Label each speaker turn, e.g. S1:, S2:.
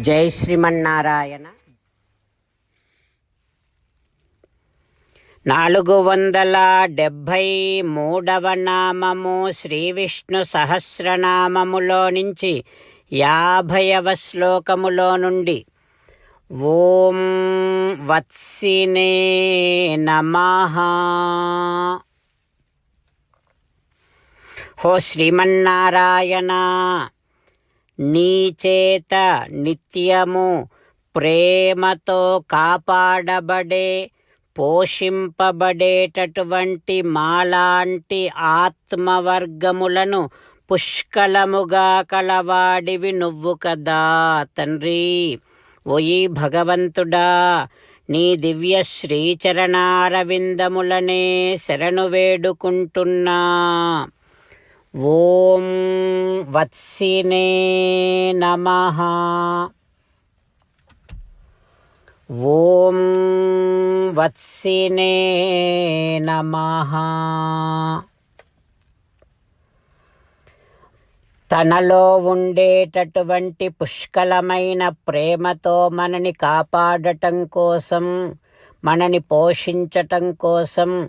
S1: జై శ్రీమన్నారాయణ. నాలుగు వందల డెబ్భై మూడవ నామము శ్రీ విష్ణు సహస్రనామములో నుంచి యాభైవ శ్లోకములో నుండి ఓం వత్సినే నమ. హో శ్రీమన్నారాయణ. నీచేత నిత్యము ప్రేమతో కాపాడబడే పోషింపబడేటటువంటి మాలాంటి ఆత్మవర్గములను పుష్కలముగా కలవాడివి నువ్వు కదా తండ్రి. ఓయి భగవంతుడా నీ దివ్య శ్రీచరణారవిందములనే శరణు వేడుకుంటున్నా. ఓం వత్సినే నమ. ఓం వత్సినే నమ. తనలో ఉండేటటువంటి పుష్కలమైన ప్రేమతో మనని కాపాడటం కోసం మనని పోషించటం కోసం